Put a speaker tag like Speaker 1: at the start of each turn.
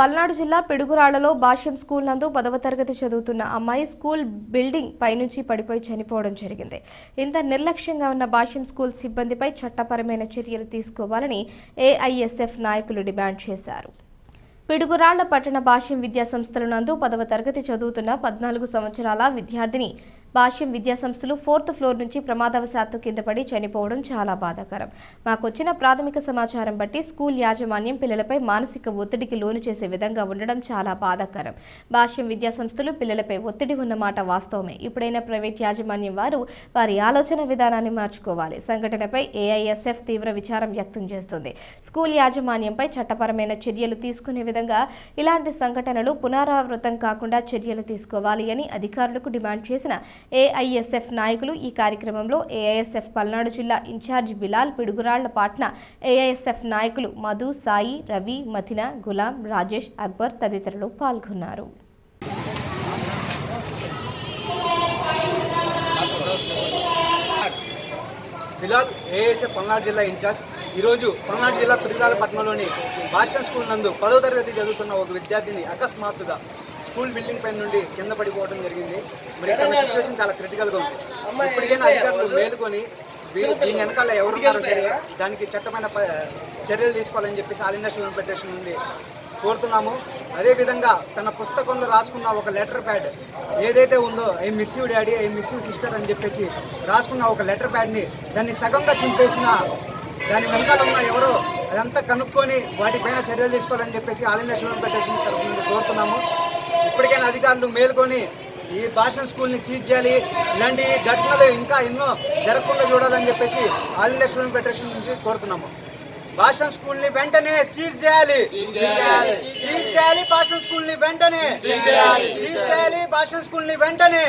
Speaker 1: పల్నాడు జిల్లా పిడుగురాళ్ళలో భాష్యం స్కూల్ నందు పదవ తరగతి చదువుతున్న అమ్మాయి స్కూల్ బిల్డింగ్ పైనుంచి పడిపోయి చనిపోవడం జరిగింది. ఇంత నిర్లక్ష్యంగా ఉన్న భాష్యం స్కూల్ సిబ్బందిపై చట్టపరమైన చర్యలు తీసుకోవాలని ఏఐఎస్ఎఫ్ నాయకులు డిమాండ్ చేశారు. పిడుగురాళ్ళ పట్టణ భాష్యం విద్యా సంస్థల నందు పదవ తరగతి చదువుతున్న పద్నాలుగు సంవత్సరాల విద్యార్థిని భాష్యం విద్యా సంస్థలు ఫోర్త్ ఫ్లోర్ నుంచి ప్రమాదవశాత్తు కింద పడి చనిపోవడం చాలా బాధాకరం. మాకొచ్చిన ప్రాథమిక సమాచారం బట్టి స్కూల్ యాజమాన్యం పిల్లలపై మానసిక ఒత్తిడికి లోను చేసే విధంగా ఉండడం చాలా బాధాకరం. భాష్యం విద్యా సంస్థలు పిల్లలపై ఒత్తిడి ఉన్నమాట వాస్తవమే. ఇప్పుడైనా ప్రైవేట్ యాజమాన్యం వారు వారి ఆలోచన విధానాన్ని మార్చుకోవాలి. సంఘటనపై ఏఐఎస్ఎఫ్ తీవ్ర విచారం వ్యక్తం చేస్తుంది. స్కూల్ యాజమాన్యంపై చట్టపరమైన చర్యలు తీసుకునే విధంగా ఇలాంటి సంఘటనలు పునరావృతం కాకుండా చర్యలు తీసుకోవాలి అని అధికారులకు డిమాండ్ చేసిన ఏఐఎస్ఎఫ్ నాయకులు ఈ కార్యక్రమంలో ఏఐఎస్ఎఫ్ పల్నాడు జిల్లా ఇన్ఛార్జ్ బిలాల్ పిడుగురాళ్ళ పాట్న ఏఐఎస్ఎఫ్ నాయకులు మధు సాయి రవి మథిన గులాం రాజేష్ అక్బర్ తదితరులు పాల్గొన్నారు.
Speaker 2: బిలాల్ ఏఎస్ఎఫ్ పల్నాడు జిల్లా ఇన్ఛార్జ్. ఈరోజు పల్నాడు జిల్లా పిరిగాల పట్టణంలోని భాష్యం స్కూల్ నందు పదో తరగతి చదువుతున్న ఒక విద్యార్థిని అకస్మాత్తుగా స్కూల్ బిల్డింగ్ పైన నుండి కింద పడిపోవడం జరిగింది. మరి ఇక్కడ సిచ్యువేషన్ చాలా క్రిటికల్గా ఉంది. ఇప్పటికైనా అధికారులు మేలుకొని దీని వెనకాల ఎవరు దానికి చట్టమైన చర్యలు తీసుకోవాలని చెప్పేసి ఆల్ ఇండియా స్టూడెంట్ ఫెడరేషన్ నుండి కోరుతున్నాము. అదేవిధంగా తన పుస్తకంలో రాసుకున్న ఒక లెటర్ ప్యాడ్ ఏదైతే ఉందో I miss you daddy I miss you sister అని చెప్పేసి రాసుకున్న ఒక లెటర్ ప్యాడ్ని దాన్ని సగంగా చింపేసిన దాని వెనకాల ఉన్న ఎవరో అదంతా కనుక్కొని వాటిపైన చర్యలు తీసుకోవాలని చెప్పేసి ఆల్ ఇండియా స్టూడెంట్ ఫెడరేషన్ తరఫు నుండి కోరుతున్నాము. ఇప్పటికైనా అధికారులు మేల్కొని ఈ భాషణ స్కూల్ని సీజ్ చేయాలి. ఇలాంటి ఘటనలు ఇంకా ఎన్నో జరగకుండా చూడాలని చెప్పేసి ఆల్ ఇండియా స్టూడెంట్ ఫెడరేషన్ నుంచి కోరుతున్నాము. భాషణ స్కూల్ని వెంటనే సీజ్ చేయాలి. సీజ్ చేయాలి. భాషణ స్కూల్ని వెంటనే. సీజ్ చేయాలి. భాషణ స్కూల్ని వెంటనే.